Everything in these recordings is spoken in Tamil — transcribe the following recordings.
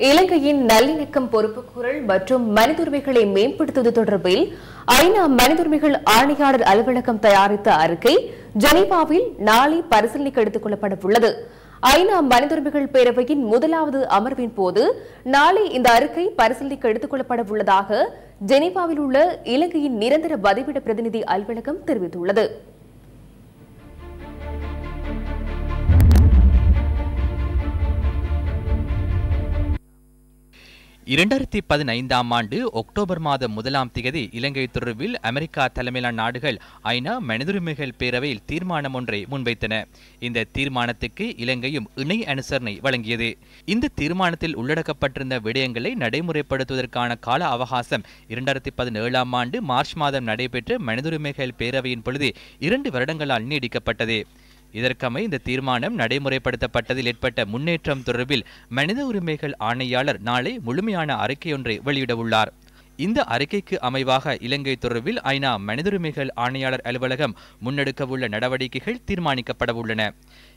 இலங்கையின் நல்லிணக்கம் பொறுப்பு குரல் மற்றும் மனித உரிமைகளை மேம்படுத்துவது தொடர்பில் ஐநா மனித உரிமைகள் ஆணையாளர் அலுவலகம் தயாரித்த அறிக்கை ஜெனீவாவில் நாளை பரிசீலனைக்கு எடுத்துக் கொள்ளப்பட உள்ளது ஐநா மனித உரிமைகள் பேரவையின் முதலாவது அமர்வின் போது நாளை இந்த அறிக்கை பரிசீலனைக்கு எடுத்துக் கொள்ளப்பட உள்ளதாக ஜெனீவாவில் உள்ள இலங்கையின் நிரந்தர பதிவிட பிரதிநிதி அலுவலகம் தெரிவித்துள்ளது. இரண்டாயிரத்தி பதினைந்தாம் ஆண்டு அக்டோபர் மாதம் முதலாம் திகதி இலங்கை தொடர்பில் அமெரிக்கா தலைமையிலான நாடுகள் ஐநா மனிதுரிமைகள் பேரவையில் தீர்மானம் ஒன்றை முன்வைத்தன. இந்த தீர்மானத்துக்கு இலங்கையும் இணை அனுசரணை வழங்கியது. இந்த தீர்மானத்தில் உள்ளடக்கப்பட்டிருந்த விடயங்களை நடைமுறைப்படுத்துவதற்கான கால அவகாசம் இரண்டாயிரத்தி பதினேழாம் ஆண்டு மார்ச் மாதம் நடைபெற்ற மனிதுரிமைகள் பேரவையின் பொழுது இரண்டு வருடங்களால் நீடிக்கப்பட்டது. இதற்கமை இந்த தீர்மானம் நடைமுறைப்படுத்தப்பட்டதில் ஏற்பட்ட முன்னேற்றம் தொடர்பில் மனித உரிமைகள் ஆணையாளர் நாளை முழுமையான அறிக்கையொன்றை வெளியிடவுள்ளார். இந்த அறிக்கைக்கு அமைவாக இலங்கை தொடர்பில் ஐநா மனித உரிமைகள் ஆணையாளர் அலுவலகம் முன்னெடுக்கவுள்ள நடவடிக்கைகள் தீர்மானிக்கப்படவுள்ளன.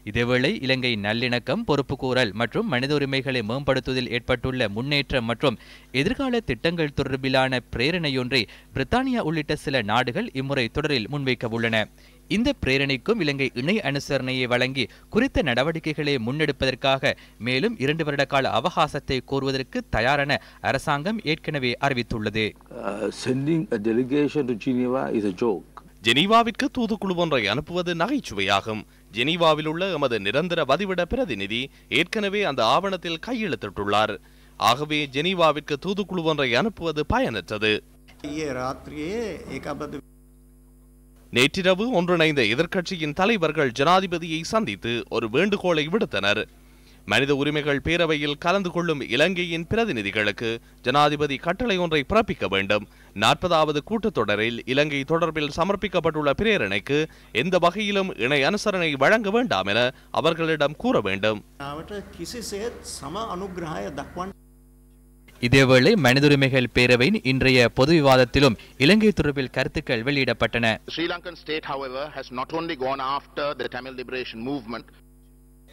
இதேவேளை இலங்கை நல்லிணக்கம் பொறுப்புக்கூறல் மற்றும் மனித உரிமைகளை மேம்படுத்துவதில் ஏற்பட்டுள்ள முன்னேற்றம் மற்றும் எதிர்கால திட்டங்கள் தொடர்பிலான பிரேரணையொன்றை பிரித்தானியா உள்ளிட்ட சில நாடுகள் இம்முறை தொடரில் முன்வைக்கவுள்ளன. இந்த பிரேரணைக்கும் இலங்கை இணை அனுசரணையை வழங்கி குறித்த நடவடிக்கைகளை முன்னெடுப்பதற்காக மேலும் இரண்டு வருட கால அவகாசத்தை கோருவதற்கு தயாரென அரசாங்கம் ஏற்கனவே அறிவித்துள்ளது. ஜெனீவாவிற்கு தூதுக்குழு ஒன்றை அனுப்புவது நகைச்சுவையாகும். ஜெனீவாவில் உள்ள எமது நிரந்தர வதிவிட பிரதிநிதி ஏற்கனவே அந்த ஆவணத்தில் கையெழுத்திட்டுள்ளார். ஆகவே ஜெனீவாவிற்கு தூதுக்குழு ஒன்றை அனுப்புவது பயனற்றது. ராத்திரியே நேற்றிரவு ஒன்றிணைந்த எதிர்க்கட்சியின் தலைவர்கள் ஜனாதிபதியை சந்தித்து ஒரு வேண்டுகோளை விடுத்தனர். மனித உரிமைகள் பேரவையில் கலந்து கொள்ளும் இலங்கையின் பிரதிநிதிகளுக்கு ஜனாதிபதி கட்டளை ஒன்றை பிறப்பிக்க வேண்டும். நாற்பதாவது கூட்டத்தொடரில் இலங்கை தொடர்பில் சமர்ப்பிக்கப்பட்டுள்ள பிரேரணைக்கு எந்த வகையிலும் இணை அனுசரணை வழங்க வேண்டாம் என அவர்களிடம் கூற வேண்டும். இதேவேளை மனித உரிமைகள் பேரவையின் இன்றைய பொது விவாதத்திலும் இலங்கை தொடர்பில் கருத்துக்கள் வெளியிடப்பட்டன. The Sri Lankan state, however, has not only gone after the Tamil liberation movement,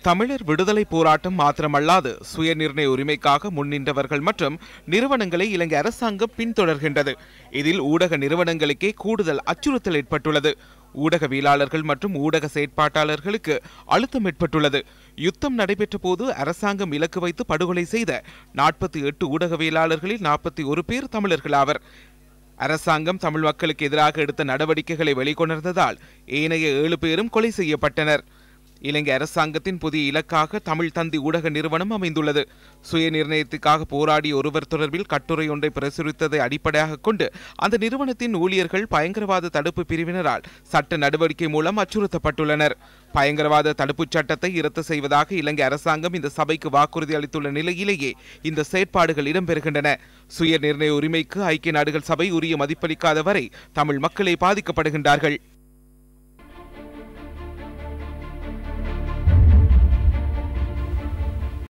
தமிழர் விடுதலை போராட்டம் மாத்திரமல்லாது சுயநிர்ணய உரிமைக்காக முன்னின்றவர்கள் மற்றும் நிறுவனங்களை இலங்கை அரசாங்கம் பின்தொடர்கின்றது. இதில் ஊடக நிறுவனங்களுக்கே கூடுதல் அச்சுறுத்தல் ஏற்பட்டுள்ளது. ஊடகவியலாளர்கள் மற்றும் ஊடக செயற்பாட்டாளர்களுக்கு அழுத்தம் ஏற்பட்டுள்ளது. யுத்தம் நடைபெற்ற போது அரசாங்கம் இலக்கு வைத்து படுகொலை செய்த நாற்பத்தி எட்டு ஊடகவியலாளர்களில் நாற்பத்தி ஒரு பேர் தமிழர்களாவர் அரசாங்கம் தமிழ் மக்களுக்கு எதிராக எடுத்த நடவடிக்கைகளை வெளிக்கொணர்ந்ததால் ஏனைய ஏழு பேரும் கொலை செய்யப்பட்டனர். இலங்கை அரசாங்கத்தின் புதிய இலக்காக தமிழ் தந்தி ஊடக நிறுவனம் அமைந்துள்ளது. சுய நிர்ணயத்துக்காக போராடிய ஒருவர் தொடர்பில் கட்டுரை ஒன்றை பிரசுரித்ததை அடிப்படையாக கொண்டு அந்த நிறுவனத்தின் ஊழியர்கள் பயங்கரவாத தடுப்பு பிரிவினரால் சட்ட நடவடிக்கை மூலம் அச்சுறுத்தப்பட்டுள்ளனர். பயங்கரவாத தடுப்புச் சட்டத்தை இரத்து செய்வதாக இலங்கை அரசாங்கம் இந்த சபைக்கு வாக்குறுதி அளித்துள்ள நிலையிலேயே இந்த செயற்பாடுகள் இடம்பெறுகின்றன. சுய நிர்ணய உரிமைக்கு ஐக்கிய நாடுகள் சபை உரிய மதிப்பளிக்காத வரை தமிழ் மக்களே பாதிக்கப்படுகின்றார்கள்.